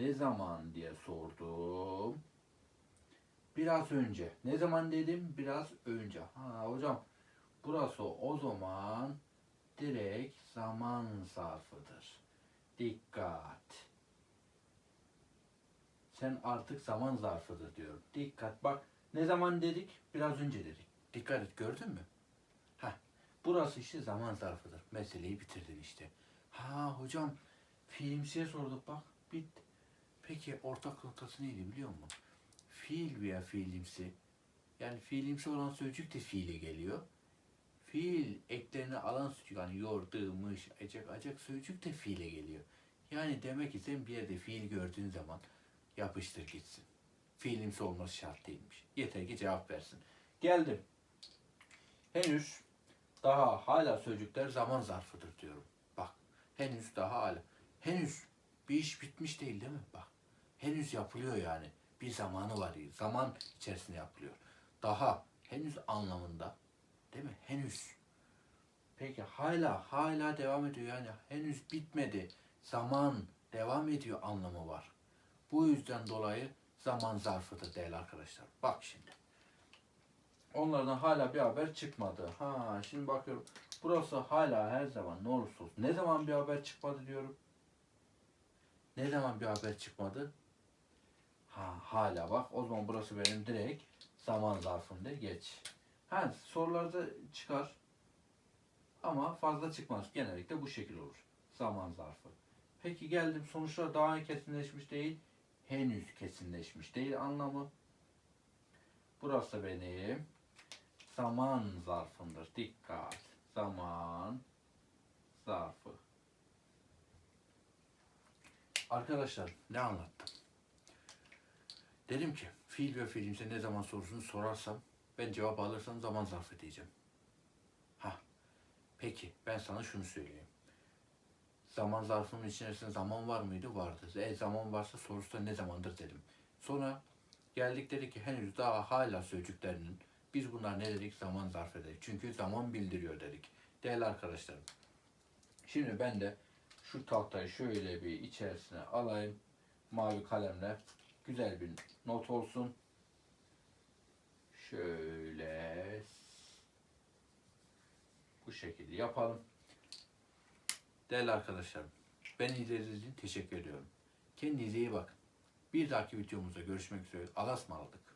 Ne zaman diye sordum. Biraz önce. Ne zaman dedim? Biraz önce. Ha hocam burası o zaman direkt zaman zarfıdır. Dikkat. Sen artık zaman zarfıdır diyorum. Dikkat bak. Ne zaman dedik? Biraz önce dedik. Dikkat et gördün mü? Ha, burası işte zaman zarfıdır. Meseleyi bitirdin işte. Ha hocam fiilimsiye sorduk bak. Bit. Peki ortak noktası neydi biliyor musun? Fiil veya fiilimsi. Yani fiilimsi olan sözcük de fiile geliyor. Fiil eklerine alan sözcük hani yor, dı, mış, ecek, acak sözcük de fiile geliyor. Yani demek ki sen bir yerde fiil gördüğün zaman yapıştır gitsin. Fiilimsi olması şart değilmiş. Yeter ki cevap versin. Geldim. Henüz daha hala sözcükler zaman zarfıdır diyorum. Bak henüz daha hala. Henüz bir iş bitmiş değil değil mi? Bak henüz yapılıyor yani. Bir zamanı var. Zaman içerisinde yapılıyor. Daha henüz anlamında değil mi? Henüz. Peki hala hala devam ediyor yani henüz bitmedi. Zaman devam ediyor anlamı var. Bu yüzden dolayı zaman zarfıdır değerli arkadaşlar. Bak şimdi. Onlardan hala bir haber çıkmadı. Ha şimdi bakıyorum. Burası hala her zaman ne olursa olsun. Ne zaman bir haber çıkmadı diyorum. Ne zaman bir haber çıkmadı? Ha hala bak. O zaman burası benim direkt zaman zarfımda geç. Ha sorularda çıkar. Ama fazla çıkmaz. Genellikle bu şekil olur. Zaman zarfı. Peki geldim sonuçlar daha kesinleşmiş değil. Henüz kesinleşmiş değil anlamı. Burası benim zaman zarfımdır. Dikkat. Zaman zarfı. Arkadaşlar ne anlattım? Dedim ki fiil ve fiilimse ne zaman sorusunu sorarsam ben cevap alırsam zaman zarfı diyeceğim. Ha. Peki ben sana şunu söyleyeyim. Zaman zarfının içerisinde zaman var mıydı? Vardı. E zaman varsa sorusu da ne zamandır dedim. Sonra geldik dedi ki henüz daha hala sözcüklerinin biz bunlar ne dedik? Zaman zarfı dedik. Çünkü zaman bildiriyor dedik. Değerli arkadaşlarım. Şimdi ben de şu tahtayı şöyle bir içerisine alayım. Mavi kalemle güzel bir not olsun. Şöyle bu şekilde yapalım. Değerli arkadaşlarım, ben izlediğiniz için teşekkür ediyorum. Kendinize iyi bakın. Bir dahaki videomuzda görüşmek üzere. Allah'a ısmarladık.